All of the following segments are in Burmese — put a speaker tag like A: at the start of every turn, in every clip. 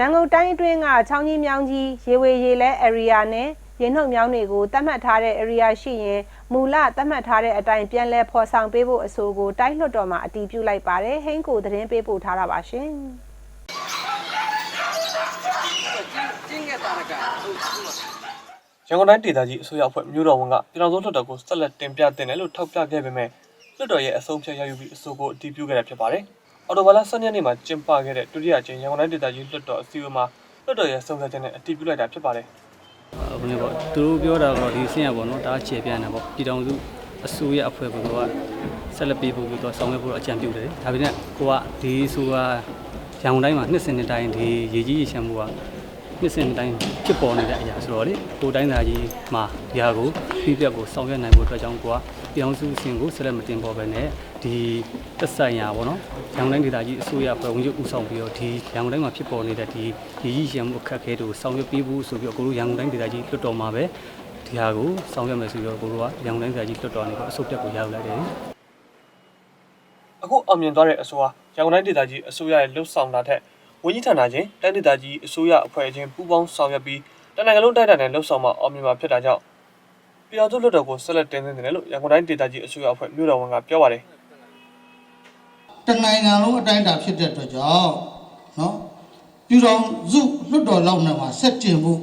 A: ရန်ကုန်တိုင်းအတွင်းကချောင်းကြီးမြောင်းကြီးရေဝေရေလဲ area နဲ့ရေနှုတ်မြောင်းတွေကိုသတ်မှတ်ထားတဲ့ area ရှိရင်မူလသတ်မှတ်ထားတဲ့အတိုင်းပြန်လည်ဖော်ဆောင်ပေးဖို့အဆိုကိုတိုင်းလွှတ်တော်မှာအတည်ပြုလိုက်ပါတယ်ဟိန်းကိုသတင်းပေးပို့ထားတာပါရှင်
B: ရန်ကုန်တိုင်းဒေသကြီးအစိုးရအဖွဲ့မြို့တော်ဝန်ကပြည်တော်စုလွှတ်တော်ကိုဆက်လက်တင်ပြတင်တယ်လို့ထောက်ပြခဲ့ပေမဲ့လွှတ်တော်ရဲ့အဆုံးဖြတ်ရယူပြီးအဆိုကိုအတည်ပြုခဲ့တာဖြစ်ပါတယ်။ အော်တိုဘာလ12ရက်နေ့မှာကျင်းပခဲ့တဲ့ဒုတိယအကြိမ်ရန်ကုန်တိုင်းဒေသကြီးလွှတ်တော်အစည်းအဝေးမှာလွှတ်တော်ရဲ့ဆုံးဖြတ်ချက်နဲ့အတည်ပြုလိုက်တာဖြစ်ပါတယ်
C: ဟိုနေပေါ့သူတို့ပြောတာကတော့ဒီဆင်းရပေါ့နော်ဒါအခြေပြန်တာပေါ့ပြည်တော်စုအစိုးရအဖွဲ့ကတော့ဆက်လက်ပေးဖို့ပြီးတော့ဆောင်ရွက်ဖို့အကြံပြုတယ်ဒါပေမဲ့ကိုကဒီဆိုကရန်ကုန်တိုင်းမှာနှစ်စဉ်နှစ်တိုင်းဒီရေကြီးရေရှမ်းမှုက နှစ်စဉ်နှစ်တိုင်းဖြစ်ပေါ်နေတဲ့အရာဆိုတော့လေကိုတိုင်းသားကြီးမှာဒီဟာကိုပြပြကိုဆောင်ရွက်နိုင်ဖို့အတွက်ကြောင့်ကိုကပြည်တော်စုအဆင့်ကိုဆက်လက်မတင်ပေါ်ပဲနဲ့ဒီသက်ဆိုင်ရာပေါ့နော်ရန်ကုန်တိုင်းဒေသကြီးအစိုးရအဖွဲ့ဝင်ချုပ်ဦးဆောင်ပြီးတော့ဒီရန်ကုန်တိုင်းမှာဖြစ်ပေါ်နေတဲ့ဒီရေကြီးရေရှမ်းမှုအခက်အခဲတွေကိုဆောင်ရွက်ပေးဖို့ဆိုပြီးတော့ကိုတို့ရန်ကုန်တိုင်းဒေသကြီးလွှတ်တော်မှာပဲဒီဟာကိုဆောင်ရွက်မယ်ဆိုပြီးတော့ကိုတို့ကရန်ကုန်တိုင်းဒေသကြီးလွှတ်တော်နေပေါ့အစုပ်ပြတ်ကိုရယူလိုက်တယ်။
B: အခုအောင်မြင်သွားတဲ့အဆိုဟာရန်ကုန်တိုင်းဒေသကြီးအစိုးရရဲ့လှုပ်ဆောင်တာထက် ဝန်ကြီးဌာနချင်းတိုင်းဒေသကြီးအစိုးရအဖွဲ့ချင်းပူးပေါင်းဆောင်ရွက်ပြီးတနင်္ဂနွေလုံးတိုက်တာနဲ့လှုပ်ဆောင်မှအောင်မြင်မှာဖြစ်တာကြောင့်ပြည်တော်စုလွှတ်တော်ကိုဆက်လက်တင်သွင်းတယ်လို့ရန်ကုန်တိုင်းဒေသကြီးအစိုးရအဖွဲ့မြို့တော်ဝန်ကပြောပါတယ်။
D: တနိုင်ငံလုံးအတိုင်းအတာဖြစ်တဲ့အတွက်ကြောင့်နော်ပြည်တော်စုလွတ်တော်လောက်နဲ့မှာဆက်တင်ဖို့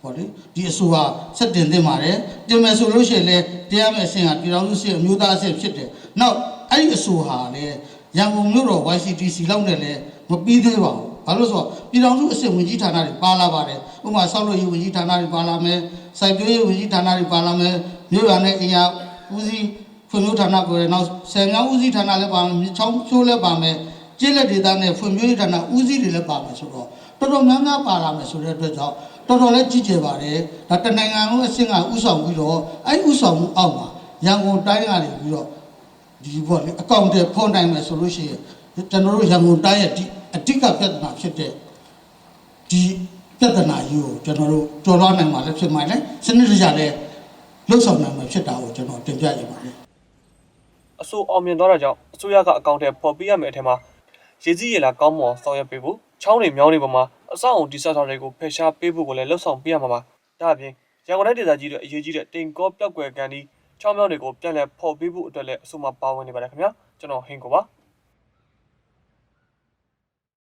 D: ဟောလေဒီအဆိုဟာဆက်တင်သင့်ပါတယ်တင်မယ်ဆိုလို့ရှိရင်လည်းတရားမယ်အဆင့်ဟာပြည်တော်စုအဆင့်အမျိုးသားအဆင့်ဖြစ်တယ်နောက်အဲ့ဒီအဆိုဟာလည်းရန်ကုန်မြို့တော် YCTC လောက်နဲ့လည်းမပြီးသေးပါဘူး ဘာလို့လဲဆိုတော့ပြည်တော်စုအဆင့်ဝင်ကြီးဌာနတွေပါလာပါတယ်ဥပမာဆောက်လုပ်ရေးဝင်ကြီးဌာနတွေပါလာမယ်စိုက်ပျိုးရေးဝင်ကြီးဌာနတွေပါလာမယ်မြို့ရွာနဲ့အင်အားဦးစီးဖွံ့ဖြိုးဌာနကိုလည်းနောက်ဆယ်မြောင်းဦးစီးဌာနလည်းပါမယ်မြေချောင်းဖြိုးလည်းပါမယ်ကျင်းလက်ဒေသနဲ့ဖွံ့ဖြိုးရေးဌာနဦးစီးတွေလည်းပါမယ်ဆိုတော့တော်တော်များများပါလာမယ်ဆိုတဲ့အတွက်ကြောင့်တော်တော်လည်းကြီးကျယ်ပါတယ်ဒါတနိုင်ငံလုံးအဆင့်ကဥဆောင်ပြီးတော့အဲ့ဥဆောင်မှုအောက်မှာရန်ကုန်တိုင်းကနေပြီးတော့ဒီဘောလေအကောင့်တွေဖော်နိုင်မယ်ဆိုလို့ရှိရင်ကျွန်တော်တို့ရန်ကုန်တိုင်းရဲ့ဒီအ ဓိကပြဿနာဖြစ်တဲ့ဒီပြဿနာကြီးကိုကျွန်တော်တို့ကျော်လွှားနိုင်မှာလည်းဖြစ်မှာလေစနစ်တကျလည်းလှုပ်ဆောင်နိုင်မှာဖြစ်တာကိုကျွန်တော်တင်ပြရပါတယ်
B: အဆိုအောင်မြင်သွားတာကြောင့်အစိုးရကအကောင့်ထဲပေါ်ပေးရမယ့်အထက်မှာရေစည်းရေလာကောင်းမွန်ဆောင်ရွက်ပေးဖို့ချောင်းတွေမြောင်းတွေပေါ်မှာအဆောက်အုံတိစောက်တာတွေကိုဖယ်ရှားပေးဖို့ကိုလည်းလှုပ်ဆောင်ပေးရမှာပါဒါအပြင်ရန်ကုန်တိုင်းဒေသကြီးတွေအရေးကြီးတဲ့တင်ကောပျောက်ကွယ်ကန်ဒီချောင်းမြောင်းတွေကိုပြန်လည်ဖော်ပေးဖို့အတွက်လည်းအဆိုမှာပါဝင်နေပါတယ်ခင်ဗျာကျွန်တော်ဟင်ကိုပါ